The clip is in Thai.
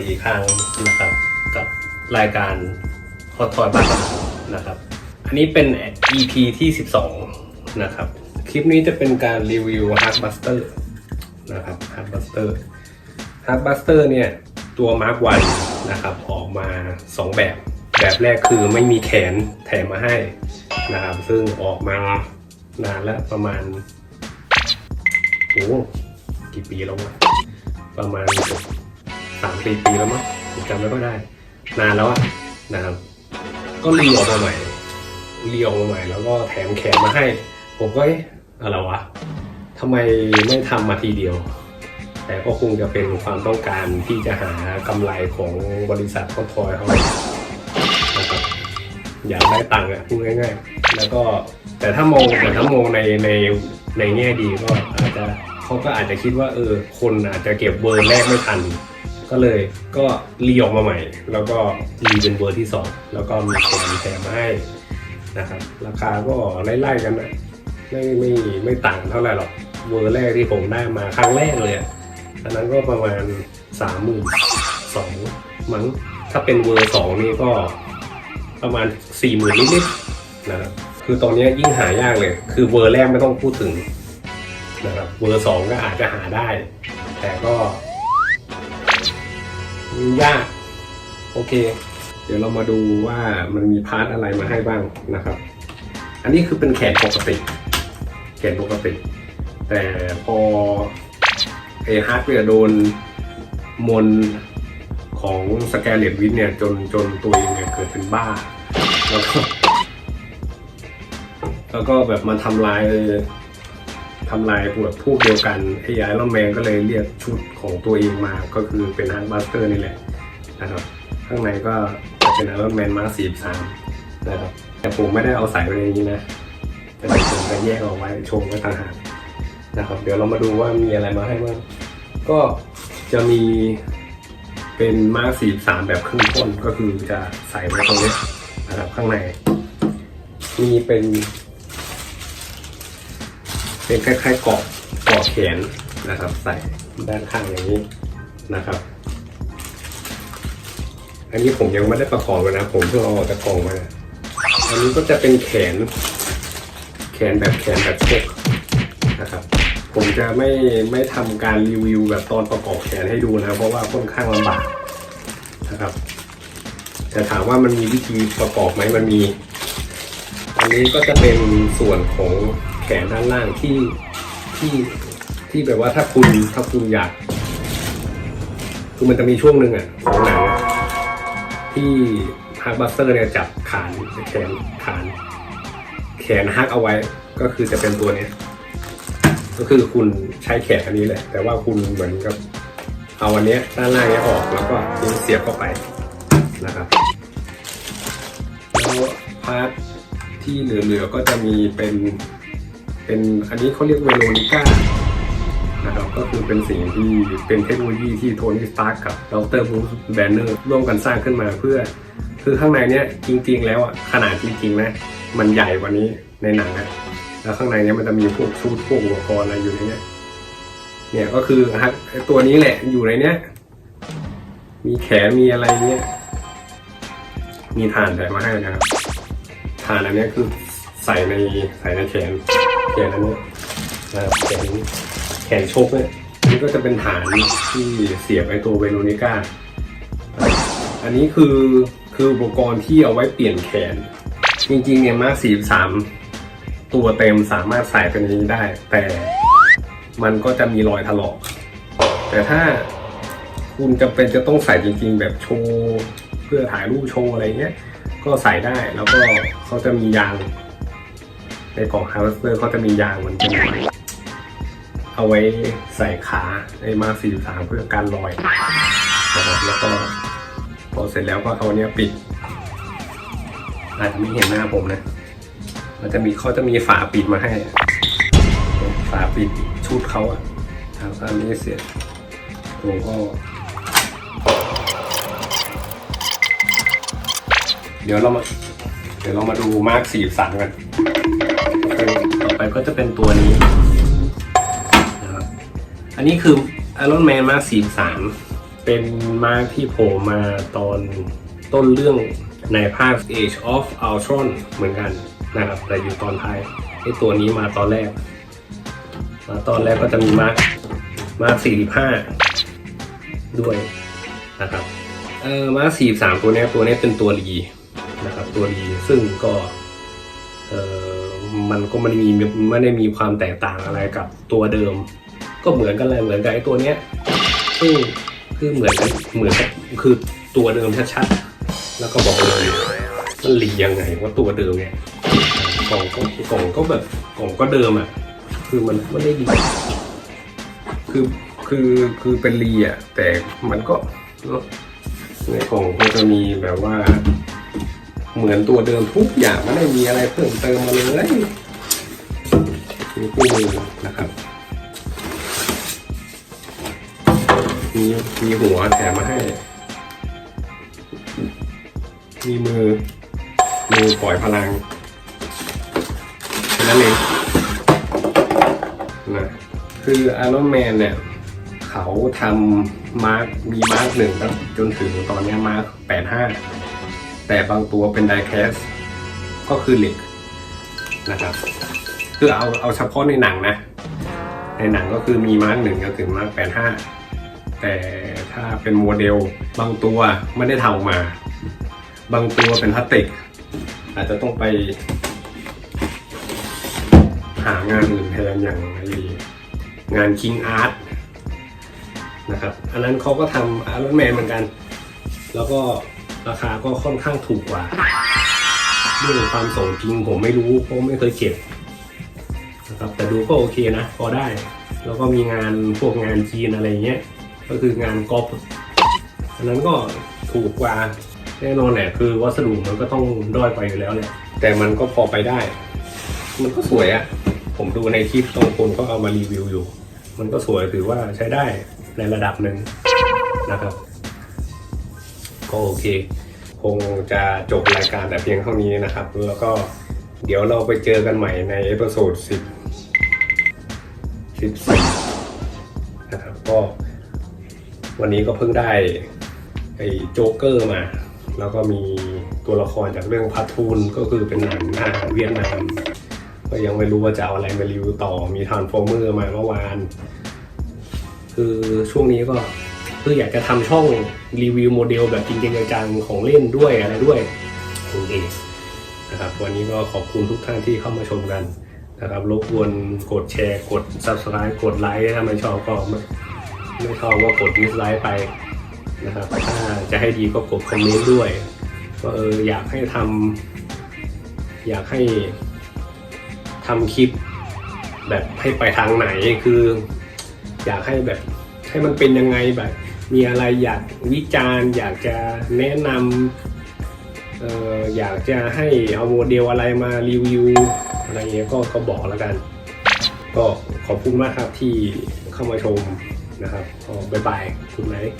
ดีอีกครั้งนะครับ กับรายการฮอตทอยบ้านนะครับ อันนี้เป็น EP ที่ 12 นะครับ คลิปนี้จะเป็นการรีวิว Heartbuster นะครับ Heartbuster Heartbuster เนี่ย ตัว Mark 1นะครับ ออกมา 2 แบบ แบบแรกคือไม่มีแขนแถมมาให้นะครับ ซึ่งออกมานานแล้วประมาณโอ้กี่ปีแล้ววะประมาณ สามสี่ปีแล้วมั้งผมจำไม่ค่อยได้ นานแล้วอะนะครับ ก็เรีออกมาใหม่เรีออกมาใหม่แล้วก็แถมแขนมาให้ ผมก็เอ๊ะอะไรวะทำไมไม่ทำมาทีเดียว แต่ก็คงจะเป็นความต้องการที่จะหากำไรของบริษัทคอนทอยเขานะครับอยากได้ตังค์อะพูดง่ายๆ แล้วก็แต่ถ้ามองแต่ถ้ามองในในในแง่ดีก็อาจจะเขาก็อาจจะคิดว่าเออคนอาจจะเก็บเวอร์แรกไม่ทัน ก็เลยก็รีออกมาใหม่ แล้วก็รีเป็นเวอร์ที่สองแล้วก็มีแถมแถมให้นะครับราคาก็ไล่ๆกันนะไม่ไม่ไม่ต่างเท่าไหร่หรอกเวอร์แรกที่ผมได้มาครั้งแรกเลยอะอันนั้นก็ประมาณสามหมื่นสองมั้งถ้าเป็นเวอร์สองนี่ก็ประมาณสี่หมื่นนิดๆนะครับคือตอนนี้ยิ่งหายากเลย คือเวอร์แรกไม่ต้องพูดถึงนะครับเวอร์สองก็อาจจะหาได้ แต่ก็ ยากโอเค เดี๋ยวเรามาดูว่ามันมีพาร์ทอะไรมาให้บ้างนะครับ อันนี้คือเป็นแขนปกติแขนปกติ แต่พอไอฮาร์ดเนี่ยโดนมนของสแกเลตวิทเนี่ยจนจนตัวเองเนี่ยเกิดเป็นบ้า แล้วก็ แล้วก็แบบมันทำลาย ทำลายแบบพวกเดียวกันไอ้ไอรอนแมนก็เลยเรียกชุดของตัวเองมาก็คือเป็นฮันบัสเตอร์นี่แหละนะครับข้างในก็จะเป็นไอรอนแมนมาสีสามนะครับแต่ผมไม่ได้เอาใส่ไว้ในนี้นะแต่ผมจะแยกเอาไว้ชมไว้ต่างหากนะครับเดี๋ยวเรามาดูว่ามีอะไรมาให้บ้างก็จะมีเป็นมาร์สีสามแบบครึ่งท่อนก็คือจะใส่ไว้ตรงนี้นะครับข้างในมีเป็น เป็นคล้ายๆเกาะเกาะแขนนะครับ ใส่ด้านข้างอย่างนี้นะครับ อันนี้ผมยังไม่ได้ประกอบเลยนะ ผมเพิ่งเอาออกจากกล่องมา อันนี้ก็จะเป็นแขน แขนแบบแขนแบบเชกนะครับ ผมจะไม่ไม่ทำการรีวิวแบบตอนประกอบแขนให้ดูนะเพราะว่าค่อนข้างลำบากนะครับ แต่ถามว่ามันมีวิธีประกอบไหมมันมี อันนี้ก็จะเป็นส่วนของ แขนด้านล่างที่ที่ที่แบบว่าถ้าคุณถ้าคุณอยากคือมันจะมีช่วงหนึ่งอะของหนังอะที่ฮักบัสเตอร์เนี่ยจับขานแขนขานแขนฮักเอาไว้ก็คือจะเป็นตัวเนี้ยก็คือคุณใช้แขนอันนี้แหละ แต่ว่าคุณเหมือนกับเอาอันเนี้ยด้านล่างเนี้ยออกแล้วก็ทิ้งเสียบเข้าไปนะครับแล้วพาร์ทที่เหลือๆก็จะมีเป็น เป็นอันนี้เขาเรียกเวโรนิก้านะครับก็คือเป็นสิ่งที่เป็นเทคโนโลยีที่โทนี่สตาร์กกับดรบรูซแบนเนอร์ร่วมกันสร้างขึ้นมาเพื่อ คือข้างในเนี้ยจริง ๆ แล้วอะขนาดจริงๆนะมันใหญ่กว่านี้ในหนังอะแล้วข้างในเนี้ยมันจะมีพวกชุดพวกอุปกรณ์อะไรอยู่ในเนี้ยเนี่ยก็คือฮะตัวนี้แหละอยู่ในเนี้ยมีแขนมีอะไรเนี้ยมีฐานใส่มาให้นะครับฐานอันนี้คือใส่ในใส่ในแขน แขนอันเนี้ยนะครับแขนแขนชกเนี่ยอันนี้ก็จะเป็นฐานที่เสียบไอตัวเวโรนิก้า อันนี้คือคืออุปกรณ์ที่เอาไว้เปลี่ยนแขน จริงๆเนี่ยมาสีสามตัวเต็มสามารถใส่เป็นนี้ได้ แต่มันก็จะมีรอยถลอก แต่ถ้าคุณจำเป็นจะต้องใส่จริงๆ แบบโชว์ เพื่อถ่ายรูปโชว์อะไรเงี้ย ก็ใส่ได้แล้วก็เขาจะมียาง ในกล่องฮาร์วสเตอร์เขาจะมียางมันเป็นเอาไว้ใส่ขาในมาสีสามเพื่อการรอยนะครับแล้วก็พอเสร็จแล้วก็เอาเนี้ยปิด อาจจะไม่เห็นหน้าผมนะ มันจะมีเขาจะมีฝาปิดมาให้ ฝาปิดชุดเขาอะทางอันนี้เสร็จผมก็เดี๋ยวเรามา เดี๋ยวเรามาดูมาร์กสีสันกัน ต่อไปก็จะเป็นตัวนี้นะครับอันนี้คือ Iron Man มาร์กสีสามเป็นมาที่โผล่มาตอนต้นเรื่องในภาค Age of Ultron เหมือนกันนะครับ แต่อยู่ตอนท้ายไอตัวนี้มาตอนแรก มาตอนแรกก็จะมีมาร์คมาร์ค45 ด้วยนะครับเออมาร์ค43 ตัวเนี้ยตัวเนี้ยเป็นตัวรีนะครับ ตัวรีซึ่งก็เออ มันก็ไม่ได้มีไม่ได้มีความแตกต่างอะไรกับตัวเดิม ก็เหมือนกันเลยเหมือนกับไอ้ตัวเนี้ยซึ่งคือเหมือนเหมือนคือตัวเดิมชัดๆแล้วก็บอกเลยมันรียังไงว่าตัวเดิมเนี่ยกล่องก็กล่องก็แบบกล่องก็เดิมอะคือมันไม่ได้ดีคือคือคือเป็นรีอะแต่มันก็เนอะในกล่องก็จะมีแบบว่า เหมือนตัวเดิมทุกอย่างไม่ได้มีอะไรเพิ่มเติมมาเลยมีคู่มือนะครับมีมีหัวแถมมาให้ มีมือ มือปล่อยพลังแค่นั้นเองนะคืออารอนแมนเนี่ย เขาทำมาร์กมีมาร์กหนึ่งครับจนถึงตอนนี้มาร์กแปดห้า แต่บางตัวเป็นไดแคสก็คือเหล็กนะครับ คือเอาเอาเฉพาะในหนังนะ ในหนังก็คือมีมาร์กหนึ่งก็คือมาร์กแปดห้าแต่ถ้าเป็นโมเดลบางตัวไม่ได้ทำออกมา บางตัวเป็นพลาสติก อาจจะต้องไป หางานอื่นแทนอย่างไองานคิงอาร์ตนะครับ อันนั้นเขาก็ทำอารอนแมนเหมือนกัน แล้วก็ ราคาก็ค่อนข้างถูกกว่าเรื่องความสมจริงผมไม่รู้เพราะไม่เคยเก็บนะครับแต่ดูก็โอเคนะ พอได้ แล้วก็มีงานพวกงานจีนอะไรเงี้ยก็คืองานกอล์ฟอันนั้นก็ถูกกว่าแน่นอนแหละคือวัสดุมันก็ต้องด้อยไปอยู่แล้วแหละแต่มันก็พอไปได้ มันก็สวยอะผมดูในคลิปบางคนก็เอามารีวิวอยู่ มันก็สวยถือว่าใช้ได้ในระดับหนึ่งนะครับ ก็โอเค คงจะจบรายการแต่เพียงเท่านี้นะครับ แล้วก็เดี๋ยวเราไปเจอกันใหม่ในเอพิโซดสิบสิบสี่นะครับก็วันนี้ก็เพิ่งได้ไอ้โจ๊กเกอร์มา แล้วก็มีตัวละครจากเรื่องพัททูนก็คือเป็นหนังอาหารเวียดนาม ก็ยังไม่รู้ว่าจะเอาอะไรมารีวิวต่อมีทานโฟเมอร์มาเมื่อวาน คือช่วงนี้ก็ คืออยากจะทำช่องรีวิวโมเดลแบบจริงๆจังๆของเล่นด้วยอะไรด้วยโอเคนะครับวันนี้ก็ขอบคุณทุกท่านที่เข้ามาชมกันนะครับรบกวนกดแชร์กด subscribe กดไลค์ถ้าไม่ชอบก็ไม่ไม่ชอบก็กด dislike ไปนะครับถ้าจะให้ดีก็กดคอมเมนต์ด้วยว่าเอออยากให้ทำอยากให้ทำคลิปแบบให้ไปทางไหนคือ อยากให้แบบ ให้มันเป็นยังไงแบบ มีอะไรอยากวิจารณ์อยากจะแนะนำเอ่ออยากจะให้เอาโมเดลอะไรมารีวิวอะไรเงี้ยก็ก็บอกแล้วกัน ก็ขอบคุณมากครับที่เข้ามาชมนะครับก็บ๊ายบายคุณไหนท์